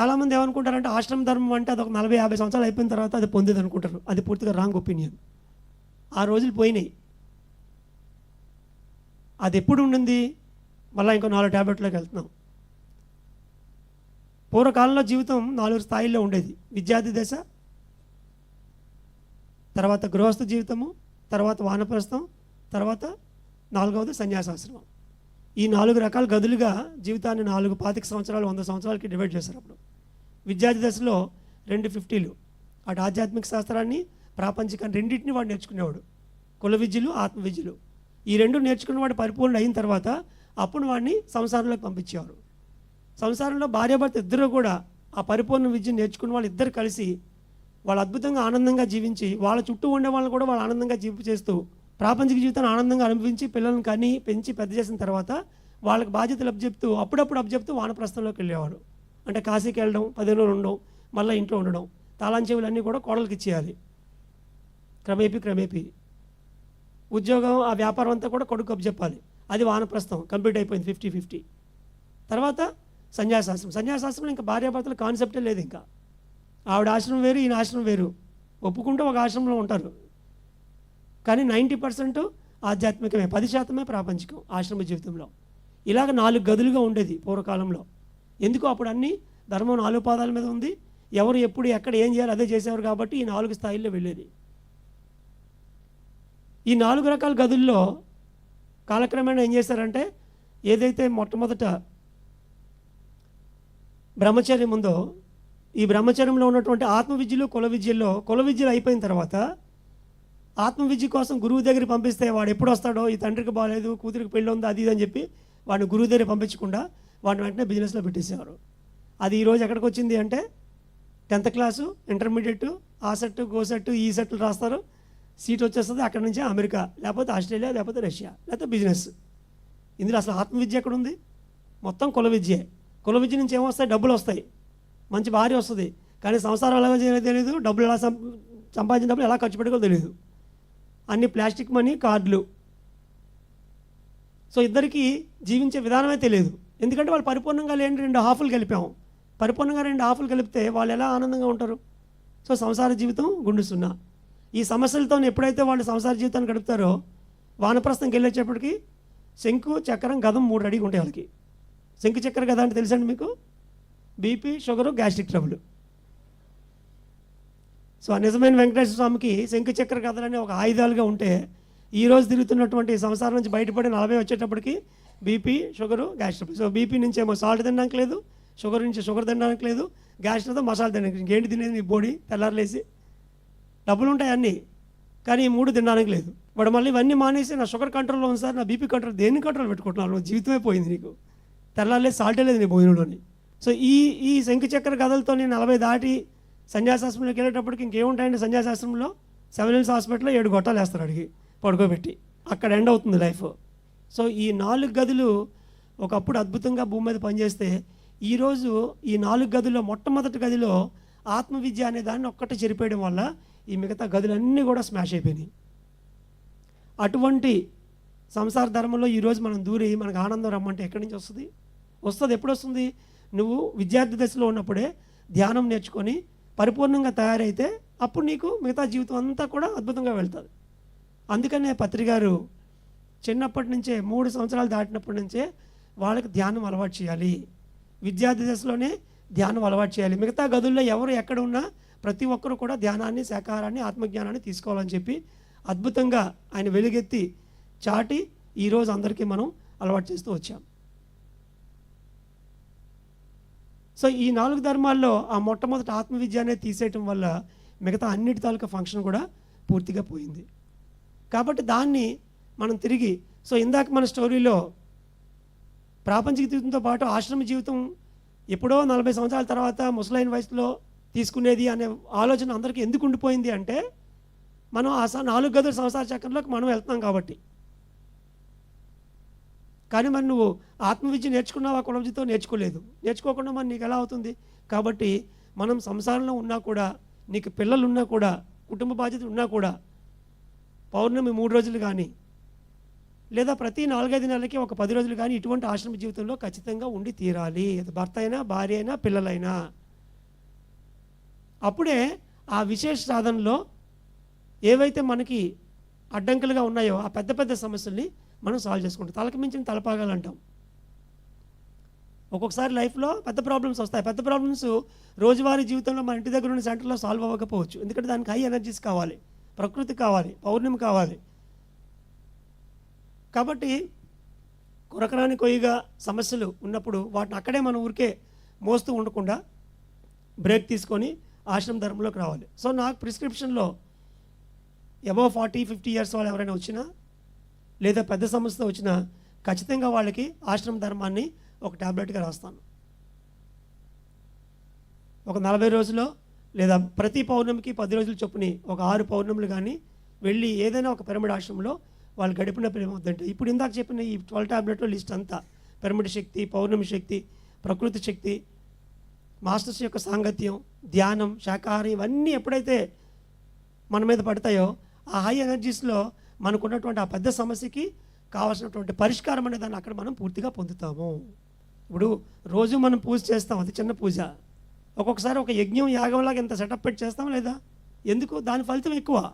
చాలామంది ఏమనుకుంటారంటే ఆశ్రమ ధర్మం అంటే అది ఒక నలభై యాభై సంవత్సరాలు అయిపోయిన తర్వాత అది పొందేది అనుకుంటారు. అది పూర్తిగా రాంగ్ ఒపీనియన్. ఆ రోజులు పోయినాయి. అది ఎప్పుడు ఉండింది? మళ్ళీ ఇంకో నాలుగు ట్యాబ్లెట్లోకి వెళ్తున్నాం. పూర్వకాలంలో జీవితం నాలుగు స్థాయిల్లో ఉండేది. విద్యార్థి దశ తర్వాత గృహస్థ జీవితము తర్వాత వానప్రస్థం తర్వాత నాలుగవది సన్యాసాశ్రమం. ఈ నాలుగు రకాల గదులుగా జీవితాన్ని నాలుగు పాతిక సంవత్సరాలు వంద సంవత్సరాలకి డివైడ్ చేశారు అప్పుడు. విద్యార్థి దశలో రెండు ఫిఫ్టీలు. అటు ఆధ్యాత్మిక శాస్త్రాన్ని ప్రాపంచికాన్ని రెండింటిని వాడు నేర్చుకునేవాడు. కుల విద్యలు ఆత్మ విద్యలు. ఈ రెండు నేర్చుకున్నవాడు పరిపూర్ణ అయిన తర్వాత అప్పుడు వాడిని సంసారంలోకి పంపించేవారు. సంసారంలో భార్యాభర్త ఇద్దరు కూడా ఆ పరిపూర్ణ విద్య నేర్చుకున్న వాళ్ళు ఇద్దరు కలిసి వాళ్ళు అద్భుతంగా ఆనందంగా జీవించి వాళ్ళ చుట్టూ ఉండే వాళ్ళని కూడా వాళ్ళు ఆనందంగా జీవింపు చేస్తూ ప్రాపంచిక జీవితాన్ని ఆనందంగా అనుభవించి పిల్లల్ని కని పెంచి పెద్ద చేసిన తర్వాత వాళ్ళకి బాధ్యతలు అప్పచెప్తూ అప్పుడప్పుడు అప్పచెప్తూ వానప్రస్థంలోకి వెళ్ళేవాడు అంటే కాశీకి వెళ్ళడం పది రోజులు ఉండడం మళ్ళీ ఇంట్లో ఉండడం. తాళాంచెవులన్నీ కూడా కోడలికి ఇచ్చేయాలి. క్రమేపీ క్రమేపీ. ఉద్యోగం ఆ వ్యాపారం అంతా కూడా కొడుకు అప్పచెప్పాలి అది వానప్రస్థం కంప్లీట్ అయిపోయింది ఫిఫ్టీ ఫిఫ్టీ. తర్వాత సన్యాసాశ్రమం. సన్యాసాశ్రమంలో ఇంకా భార్యాభర్తల కాన్సెప్టే లేదు ఇంకా. ఆవిడ ఆశ్రమం వేరు ఈయన ఆశ్రమం వేరు. ఒప్పుకుంటూ ఒక ఆశ్రమంలో ఉంటారు. కానీ నైంటీ పర్సెంట్ ఆధ్యాత్మికమే పది శాతమే ప్రాపంచికం ఆశ్రమ జీవితంలో. ఇలాగ నాలుగు గదులుగా ఉండేది పూర్వకాలంలో. ఎందుకు అప్పుడు అన్నీ ధర్మం నాలుగు పాదాల మీద ఉంది. ఎవరు ఎప్పుడు ఎక్కడ ఏం చేయాలి అదే చేసేవారు కాబట్టి ఈ నాలుగు స్థాయిల్లో వెళ్ళేది. ఈ నాలుగు రకాల గదుల్లో కాలక్రమేణా ఏం చేశారంటే ఏదైతే మొట్టమొదట బ్రహ్మచర్యం ఉందో ఈ బ్రహ్మచర్యంలో ఉన్నటువంటి ఆత్మ విద్యలు కుల విద్యల్లో కుల విద్యలు అయిపోయిన తర్వాత ఆత్మ విద్య కోసం గురువు దగ్గరికి పంపిస్తే వాడు ఎప్పుడు వస్తాడో ఈ తండ్రికి బాగాలేదు కూతురికి పెళ్ళి ఉంది అది ఇది అని చెప్పి వాడిని గురువు దగ్గర పంపించకుండా వాటిని వెంటనే బిజినెస్లో పెట్టేసేవారు. అది ఈరోజు ఎక్కడికి వచ్చింది అంటే టెన్త్ క్లాసు ఇంటర్మీడియట్ ఆ సెట్ గో సెట్ ఈ సెట్లు రాస్తారు. సీట్ వచ్చేస్తుంది అక్కడ నుంచి అమెరికా లేకపోతే ఆస్ట్రేలియా లేకపోతే రష్యా లేకపోతే బిజినెస్. ఇందులో అసలు ఆత్మవిద్య ఎక్కడ ఉంది మొత్తం కుల విద్యే. కుల విద్య నుంచి ఏమొస్తాయి? డబ్బులు వస్తాయి. మంచి భార్య వస్తుంది. కానీ సంసారం ఎలా చేయాలో తెలియదు డబ్బులు ఎలా సంపాదించిన డబ్బులు ఎలా ఖర్చు పెట్టుకో తెలియదు అన్ని ప్లాస్టిక్ మనీ కార్డులు. సో ఇద్దరికీ జీవించే విధానమే తెలియదు ఎందుకంటే వాళ్ళు పరిపూర్ణంగా లేని రెండు హాఫ్లు కలిపాము. పరిపూర్ణంగా రెండు హాఫ్లు కలిపితే వాళ్ళు ఎలా ఆనందంగా ఉంటారు? సో సంసార జీవితం గుండు సున్నా. ఈ సమస్యలతో ఎప్పుడైతే వాళ్ళు సంసార జీవితాన్ని గడుపుతారో వానప్రస్థంకి వెళ్ళేటప్పటికి శంకు చక్రం గదం మూడు అడిగి ఉంటాయి వాళ్ళకి. శంకు చక్ర గద అంటే తెలుసండి మీకు? BP sugar gastric trouble. So ఆ నిజమైన వెంకటేశ్వర స్వామికి శంకు చక్ర కథలనే ఒక ఆయుధాలుగా ఉంటే ఈరోజు తిరుగుతున్నటువంటి సంసారం నుంచి బయటపడి నలభై వచ్చేటప్పటికి BP sugar gastric. So BP నుంచి ఏమో సాల్ట్ తినడానికి లేదు షుగర్ నుంచి షుగర్ తినడానికి లేదు గ్యాస్ట్రిక్తో మసాలా తినడానికి ఇంకేంటి తినేది? మీ బాడీ తెల్లారలేసి డబ్బులు ఉంటాయి అన్నీ కానీ ఈ మూడు తినడానికి లేదు. వాడు మళ్ళీ ఇవన్నీ మానేసి నా షుగర్ కంట్రోల్లో ఉంది సార్ నా బీపీ కంట్రోల్ దేన్ని కంట్రోల్ పెట్టుకుంటున్నాను? జీవితమే పోయింది నీకు. తెల్లారలేదు సాల్టే లేదు నీ భోజనంలోని. సో ఈ ఈ శంఖచక్ర చక్ర కథలతో నేను నలభై దాటి సన్యాసాశ్రమంలోకి వెళ్ళేటప్పటికి ఇంకేముంటాయండి సన్యాసాశ్రమంలో సెవెన్ హిల్స్ హాస్పిటల్లో ఏడు గొట్టాలు వేస్తారు అడిగి పడుకోబెట్టి. అక్కడ ఎండ్ అవుతుంది లైఫ్. సో ఈ నాలుగు గదులు ఒకప్పుడు అద్భుతంగా భూమి మీద పనిచేస్తే ఈరోజు ఈ నాలుగు గదుల్లో మొట్టమొదటి గదిలో ఆత్మవిద్య అనే దాన్ని ఒక్కటి చెరిపేయడం వల్ల ఈ మిగతా గదులన్నీ కూడా స్మాష్ అయిపోయినాయి. అటువంటి సంసార ధర్మంలో ఈరోజు మనం దూరి మనకు ఆనందం రమ్మంటే ఎక్కడి నుంచి వస్తుంది? వస్తుంది ఎప్పుడు వస్తుంది? నువ్వు విద్యార్థి దశలో ఉన్నప్పుడే ధ్యానం నేర్చుకొని పరిపూర్ణంగా తయారైతే అప్పుడు నీకు మిగతా జీవితం అంతా కూడా అద్భుతంగా వెళ్తుంది. అందుకనే పత్రికారు చిన్నప్పటి నుంచే మూడు సంవత్సరాలు దాటినప్పటి నుంచే వాళ్ళకి ధ్యానం అలవాటు చేయాలి. విద్యార్థి దశలోనే ధ్యానం అలవాటు చేయాలి. మిగతా గదుల్లో ఎవరు ఎక్కడ ఉన్నా ప్రతి ఒక్కరు కూడా ధ్యానాన్ని శాకాహారాన్ని ఆత్మజ్ఞానాన్ని తీసుకోవాలని చెప్పి అద్భుతంగా ఆయన వెలుగెత్తి చాటి ఈరోజు అందరికీ మనం అలవాటు చేస్తూ వచ్చాం. సో ఈ నాలుగు ధర్మాల్లో ఆ మొట్టమొదటి ఆత్మవిద్య అనేది తీసేయటం వల్ల మిగతా అన్నిటి తాలూకా ఫంక్షన్ కూడా పూర్తిగా పోయింది. కాబట్టి దాన్ని మనం తిరిగి సో ఇందాక మన స్టోరీలో ప్రాపంచిక జీవితంతో పాటు ఆశ్రమ జీవితం ఎప్పుడో నలభై సంవత్సరాల తర్వాత ముసలైన వయసులో తీసుకునేది అనే ఆలోచన అందరికీ ఎందుకు ఉండిపోయింది అంటే మనం ఆ స- నాలుగు గదుల సంసార చక్రంలోకి మనం వెళ్తున్నాం కాబట్టి. కానీ మరి నువ్వు ఆత్మవిద్య నేర్చుకున్నావా కులవిద్యతో? నేర్చుకోలేదు. నేర్చుకోకుండా మరి నీకు ఎలా అవుతుంది? కాబట్టి మనం సంసారంలో ఉన్నా కూడా నీకు పిల్లలు ఉన్నా కూడా కుటుంబ బాధ్యతలు ఉన్నా కూడా పౌర్ణమి మూడు రోజులు కానీ లేదా ప్రతి నాలుగైదు నెలలకి ఒక పది రోజులు కానీ ఇటువంటి ఆశ్రమ జీవితంలో ఖచ్చితంగా ఉండి తీరాలి. అది భర్త అయినా భార్య అయినా పిల్లలైనా. అప్పుడే ఆ విశేష సాధనలో ఏవైతే మనకి అడ్డంకులుగా ఉన్నాయో ఆ పెద్ద పెద్ద సమస్యల్ని మనం సాల్వ్ చేసుకుంటాం. తలకి మించిన తలపాగాలు అంటాం. ఒక్కొక్కసారి లైఫ్లో పెద్ద ప్రాబ్లమ్స్ వస్తాయి. పెద్ద ప్రాబ్లమ్స్ రోజువారీ జీవితంలో మన ఇంటి దగ్గర ఉన్న సెంటర్లో సాల్వ్ అవ్వకపోవచ్చు. ఎందుకంటే దానికి హై ఎనర్జీస్ కావాలి. ప్రకృతి కావాలి. పౌర్ణమి కావాలి. కాబట్టి కొరకరాని కొయ్యగా సమస్యలు ఉన్నప్పుడు వాటిని అక్కడే మనం ఊరికే మోస్తూ ఉండకుండా బ్రేక్ తీసుకొని ఆశ్రమ ధర్మంలోకి రావాలి. సో నాకు ప్రిస్క్రిప్షన్లో అబౌవ్ ఫార్టీ ఫిఫ్టీ ఇయర్స్ వాళ్ళు ఎవరైనా వచ్చినా లేదా పెద్ద సమస్యతో వచ్చినా ఖచ్చితంగా వాళ్ళకి ఆశ్రమ ధర్మాన్ని ఒక ట్యాబ్లెట్గా రాస్తాను. ఒక నలభై రోజుల్లో లేదా ప్రతి పౌర్ణమికి పది రోజులు చొప్పుని ఒక ఆరు పౌర్ణములు కానీ వెళ్ళి ఏదైనా ఒక పిరమిడ్ ఆశ్రమంలో వాళ్ళు గడిపినప్పుడు ఏమవుతుందంటే ఇప్పుడు ఇందాక చెప్పిన ఈ ట్వెల్వ్ ట్యాబ్లెట్ లిస్ట్ అంతా పిరమిడ్ శక్తి పౌర్ణమి శక్తి ప్రకృతి శక్తి మాస్టర్స్ యొక్క సాంగత్యం ధ్యానం శాకాహారం ఇవన్నీ ఎప్పుడైతే మన మీద పడతాయో ఆ హై ఎనర్జీస్లో మనకున్నటువంటి ఆ పెద్ద సమస్యకి కావాల్సినటువంటి పరిష్కారం అనే దాన్ని అక్కడ మనం పూర్తిగా పొందుతాము. ఇప్పుడు రోజు మనం పూజ చేస్తాం అది చిన్న పూజ. ఒక్కొక్కసారి ఒక యజ్ఞం యాగంలాగా ఇంత సెటప్ పెట్టి చేస్తాం లేదా? ఎందుకు? దాని ఫలితం ఎక్కువ.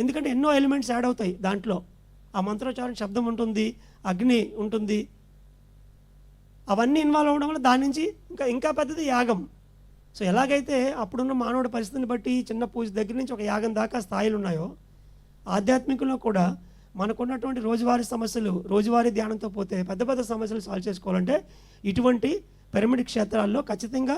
ఎందుకంటే ఎన్నో ఎలిమెంట్స్ యాడ్ అవుతాయి దాంట్లో. ఆ మంత్రోచ్చారణ శబ్దం ఉంటుంది అగ్ని ఉంటుంది. అవన్నీ ఇన్వాల్వ్ అవ్వడం వల్ల దాని నుంచి ఇంకా ఇంకా పెద్దది యాగం. సో ఎలాగైతే అప్పుడున్న మానవుడి పరిస్థితిని బట్టి చిన్న పూజ దగ్గర నుంచి ఒక యాగం దాకా స్థాయిలు ఉన్నాయో ఆధ్యాత్మికంలో కూడా మనకున్నటువంటి రోజువారీ సమస్యలు రోజువారీ ధ్యానంతో పోతే పెద్ద పెద్ద సమస్యలు సాల్వ్ చేసుకోవాలంటే ఇటువంటి పిరమిడ్ క్షేత్రాల్లో ఖచ్చితంగా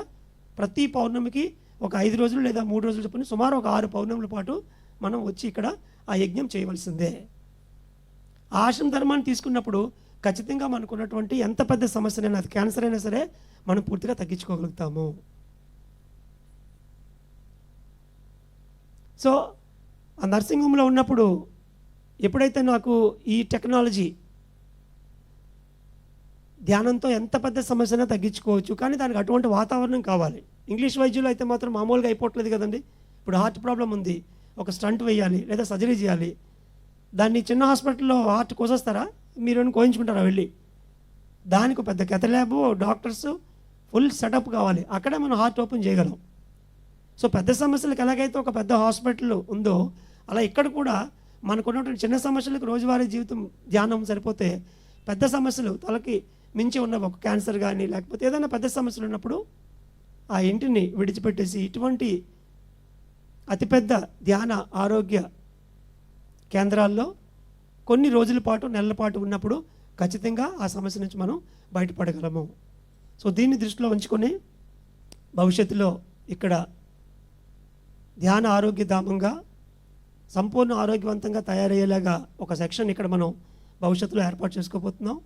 ప్రతి పౌర్ణమికి ఒక ఐదు రోజులు లేదా మూడు రోజులు చొప్పున సుమారు ఒక ఆరు పౌర్ణముల పాటు మనం వచ్చి ఇక్కడ ఆ యజ్ఞం చేయవలసిందే. ఆశ్రమ ధర్మాన్ని తీసుకున్నప్పుడు ఖచ్చితంగా మనకున్నటువంటి ఎంత పెద్ద సమస్యనైనా అది క్యాన్సర్ అయినా సరే మనం పూర్తిగా తగ్గించుకోగలుగుతాము. సో ఆ నర్సింగ్ హోమ్లో ఉన్నప్పుడు ఎప్పుడైతే నాకు ఈ టెక్నాలజీ ధ్యానంతో ఎంత పెద్ద సమస్యనా తగ్గించుకోవచ్చు కానీ దానికి అటువంటి వాతావరణం కావాలి. ఇంగ్లీష్ వైద్యులు అయితే మాత్రం మామూలుగా అయిపోవట్లేదు కదండి. ఇప్పుడు హార్ట్ ప్రాబ్లం ఉంది. ఒక స్టంట్ వేయాలి లేదా సర్జరీ చేయాలి. దాన్ని చిన్న హాస్పిటల్లో హార్ట్ కోసేస్తారా? మీరు కోయించుకుంటారా వెళ్ళి? దానికి పెద్ద కథ ల్యాబ్ డాక్టర్స్ ఫుల్ సెటప్ కావాలి. అక్కడే మనం హార్ట్ ఓపెన్ చేయగలం. సో పెద్ద సమస్యలకు ఎలాగైతే ఒక పెద్ద హాస్పిటల్ ఉందో అలా ఇక్కడ కూడా మనకున్నటువంటి చిన్న సమస్యలకు రోజువారీ జీవితం ధ్యానం సరిపోతే పెద్ద సమస్యలు తలకి మించి ఉన్న ఒక క్యాన్సర్ కానీ లేకపోతే ఏదైనా పెద్ద సమస్యలు ఉన్నప్పుడు ఆ ఇంటిని విడిచిపెట్టేసి ఇటువంటి అతిపెద్ద ధ్యాన ఆరోగ్య కేంద్రాల్లో కొన్ని రోజుల పాటు నెలల పాటు ఉన్నప్పుడు ఖచ్చితంగా ఆ సమస్య నుంచి మనం బయటపడగలము. సో దీన్ని దృష్టిలో ఉంచుకొని భవిష్యత్తులో ఇక్కడ ధ్యాన ఆరోగ్య ధామంగా సంపూర్ణ ఆరోగ్యవంతంగా తయారయ్యేలాగా ఒక సెక్షన్ ఇక్కడ మనం భవిష్యత్తులో ఏర్పాటు చేసుకోబోతున్నాం.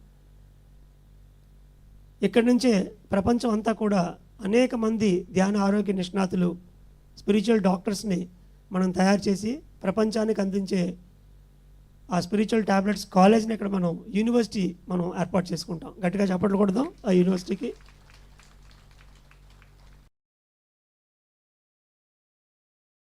ఇక్కడి నుంచే ప్రపంచం అంతా కూడా అనేక మంది ధ్యాన ఆరోగ్య నిష్ణాతులు స్పిరిచువల్ డాక్టర్స్ని మనం తయారు చేసి ప్రపంచానికి అందించే ఆ స్పిరిచువల్ టాబ్లెట్స్ కాలేజ్ని ఇక్కడ మనం యూనివర్సిటీ మనం ఏర్పాటు చేసుకుంటాం. గట్టిగా చెప్పట్లు కొడదాం. ఆ యూనివర్సిటీకి